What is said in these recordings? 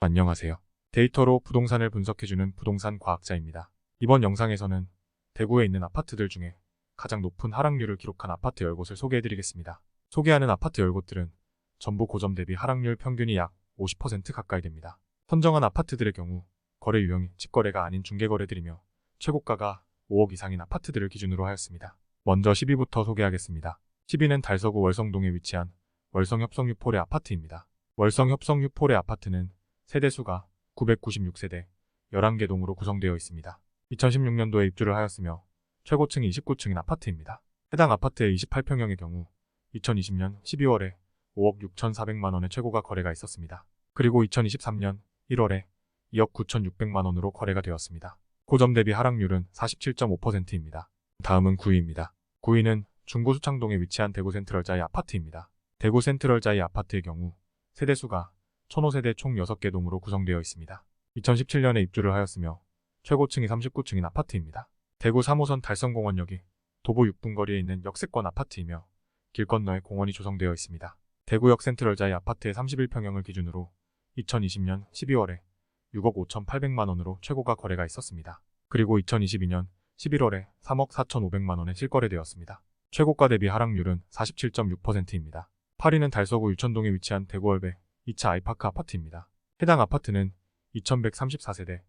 안녕하세요. 데이터로 부동산을 분석해주는 부동산 과학자입니다. 이번 영상에서는 대구에 있는 아파트들 중에 가장 높은 하락률을 기록한 아파트 10곳을 소개해드리겠습니다. 소개하는 아파트 10곳들은 전부 고점 대비 하락률 평균이 약 50% 가까이 됩니다. 선정한 아파트들의 경우 거래 유형이 집거래가 아닌 중개거래들이며 최고가가 5억 이상인 아파트들을 기준으로 하였습니다. 먼저 10위부터 소개하겠습니다. 10위는 달서구 월성동에 위치한 월성협성 유폴의 아파트입니다. 월성협성 유폴의 아파트는 세대수가 996세대 11개 동으로 구성되어 있습니다. 2016년도에 입주를 하였으며 최고층이 29층인 아파트입니다. 해당 아파트의 28평형의 경우 2020년 12월에 5억 6,400만 원의 최고가 거래가 있었습니다. 그리고 2023년 1월에 2억 9,600만 원으로 거래가 되었습니다. 고점 대비 하락률은 47.5%입니다. 다음은 9위입니다. 9위는 중구 수창동에 위치한 대구 센트럴자이 아파트입니다. 대구 센트럴자이 아파트의 경우 세대수가 1005세대 총 6개 동으로 구성되어 있습니다. 2017년에 입주를 하였으며 최고층이 39층인 아파트입니다. 대구 3호선 달성공원역이 도보 6분 거리에 있는 역세권 아파트이며 길 건너에 공원이 조성되어 있습니다. 대구역 센트럴자이 아파트의 31평형을 기준으로 2020년 12월에 6억 5,800만 원으로 최고가 거래가 있었습니다. 그리고 2022년 11월에 3억 4,500만 원에 실거래되었습니다. 최고가 대비 하락률은 47.6%입니다. 8위는 달서구 유천동에 위치한 대구월배 2차 아이파크 아파트입니다. 해당 아파트는 2134세대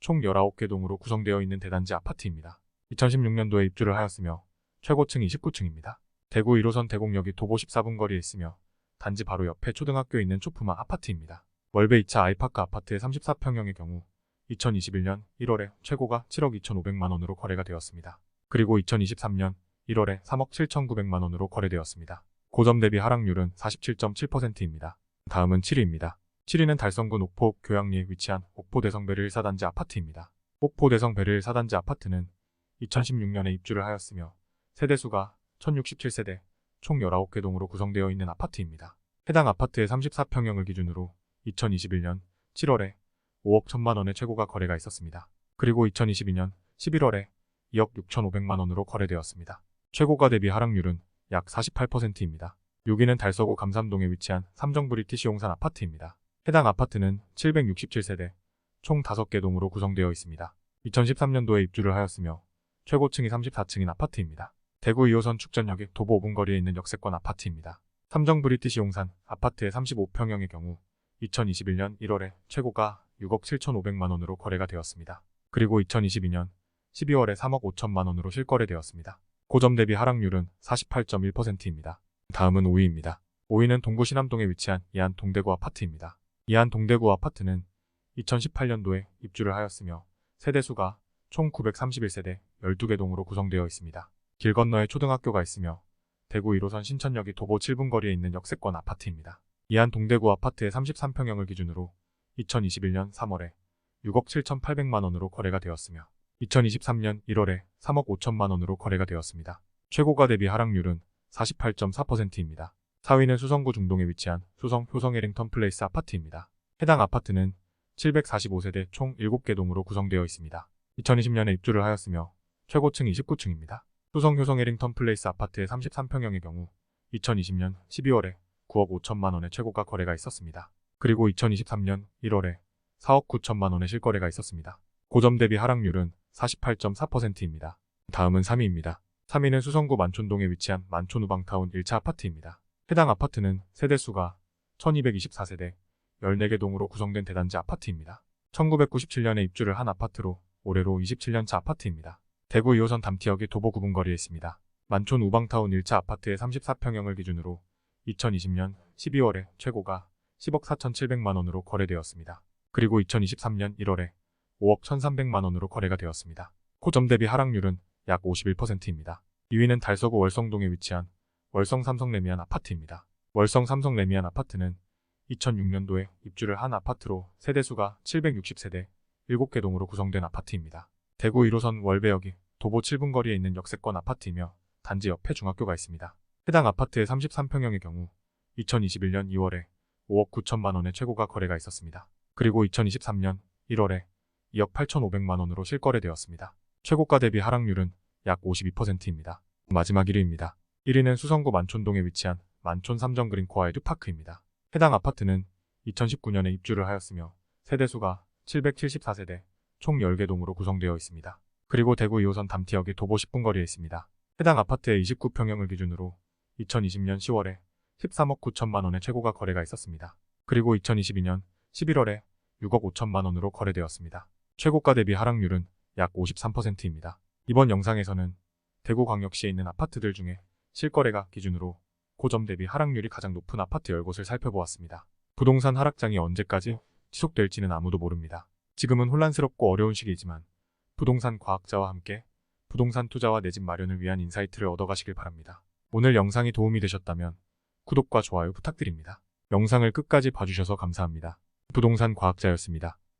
총 19개 동으로 구성되어 있는 대단지 아파트입니다. 2016년도에 입주를 하였으며 최고층이 29층입니다. 대구 1호선 대곡역이 도보 14분 거리에 있으며 단지 바로 옆에 초등학교에 있는 초품화 아파트입니다. 월배 2차 아이파크 아파트의 34평형의 경우 2021년 1월에 최고가 7억 2,500만 원으로 거래가 되었습니다. 그리고 2023년 1월에 3억 7,900만 원으로 거래되었습니다. 고점 대비 하락률은 47.7%입니다. 다음은 7위입니다. 7위는 달성군 옥포 교양리에 위치한 옥포 대성 베르 1사단지 아파트입니다. 옥포 대성 베르 1사단지 아파트는 2016년에 입주를 하였으며 세대수가 1067세대 총 19개 동으로 구성되어 있는 아파트입니다. 해당 아파트의 34평형을 기준으로 2021년 7월에 5억 1천만 원의 최고가 거래가 있었습니다. 그리고 2022년 11월에 2억 6,500만 원으로 거래되었습니다. 최고가 대비 하락률은 약 48%입니다. 6위는 달서구 감삼동에 위치한 삼정 브리티시 용산 아파트입니다. 해당 아파트는 767세대 총 5개 동으로 구성되어 있습니다. 2013년도에 입주를 하였으며 최고층이 34층인 아파트입니다. 대구 2호선 축전역의 도보 5분 거리에 있는 역세권 아파트입니다. 삼정 브리티시 용산 아파트의 35평형의 경우 2021년 1월에 최고가 6억 7,500만 원으로 거래가 되었습니다. 그리고 2022년 12월에 3억 5천만 원으로 실거래되었습니다. 고점 대비 하락률은 48.1%입니다. 다음은 5위입니다. 5위는 동구 신암동에 위치한 이안 동대구 아파트입니다. 이안 동대구 아파트는 2018년도에 입주를 하였으며 세대수가 총 931세대 12개 동으로 구성되어 있습니다. 길 건너에 초등학교가 있으며 대구 1호선 신천역이 도보 7분 거리에 있는 역세권 아파트입니다. 이안 동대구 아파트의 33평형을 기준으로 2021년 3월에 6억 7,800만 원으로 거래가 되었으며 2023년 1월에 3억 5천만 원으로 거래가 되었습니다. 최고가 대비 하락률은 48.4%입니다. 4위는 수성구 중동에 위치한 수성 효성 에링턴 플레이스 아파트입니다. 해당 아파트는 745세대 총 7개 동으로 구성되어 있습니다. 2020년에 입주를 하였으며 최고층 29층입니다. 수성 효성 에링턴 플레이스 아파트의 33평형의 경우 2020년 12월에 9억 5천만 원의 최고가 거래가 있었습니다. 그리고 2023년 1월에 4억 9천만 원의 실거래가 있었습니다. 고점 대비 하락률은 48.4%입니다. 다음은 3위입니다. 3위는 수성구 만촌동에 위치한 만촌 우방타운 1차 아파트입니다. 해당 아파트는 세대수가 1224세대 14개 동으로 구성된 대단지 아파트입니다. 1997년에 입주를 한 아파트로 올해로 27년차 아파트입니다. 대구 2호선 담티역의 도보 9분 거리에 있습니다. 만촌 우방타운 1차 아파트의 34평형을 기준으로 2020년 12월에 최고가 10억 4,700만 원으로 거래되었습니다. 그리고 2023년 1월에 5억 1,300만 원으로 거래가 되었습니다. 고점 대비 하락률은 약 51%입니다. 2위는 달서구 월성동에 위치한 월성 삼성 레미안 아파트입니다. 월성 삼성 레미안 아파트는 2006년도에 입주를 한 아파트로 세대수가 760세대 7개 동으로 구성된 아파트입니다. 대구 1호선 월배역이 도보 7분 거리에 있는 역세권 아파트이며 단지 옆에 중학교가 있습니다. 해당 아파트의 33평형의 경우 2021년 2월에 5억 9천만 원의 최고가 거래가 있었습니다. 그리고 2023년 1월에 2억 8,500만 원으로 실거래되었습니다. 최고가 대비 하락률은 약 52%입니다. 마지막 1위입니다. 1위는 수성구 만촌동에 위치한 만촌 삼정 그린 코아 에듀파크입니다. 해당 아파트는 2019년에 입주를 하였으며 세대수가 774세대, 총 10개 동으로 구성되어 있습니다. 그리고 대구 2호선 담티역이 도보 10분 거리에 있습니다. 해당 아파트의 29평형을 기준으로 2020년 10월에 13억 9천만 원의 최고가 거래가 있었습니다. 그리고 2022년 11월에 6억 5천만 원으로 거래되었습니다. 최고가 대비 하락률은 약 53%입니다. 이번 영상에서는 대구광역시에 있는 아파트들 중에 실거래가 기준으로 고점 대비 하락률이 가장 높은 아파트 10곳을 살펴보았습니다. 부동산 하락장이 언제까지 지속될지는 아무도 모릅니다. 지금은 혼란스럽고 어려운 시기이지만 부동산 과학자와 함께 부동산 투자와 내 집 마련을 위한 인사이트를 얻어가시길 바랍니다. 오늘 영상이 도움이 되셨다면 구독과 좋아요 부탁드립니다. 영상을 끝까지 봐주셔서 감사합니다. 부동산 과학자였습니다.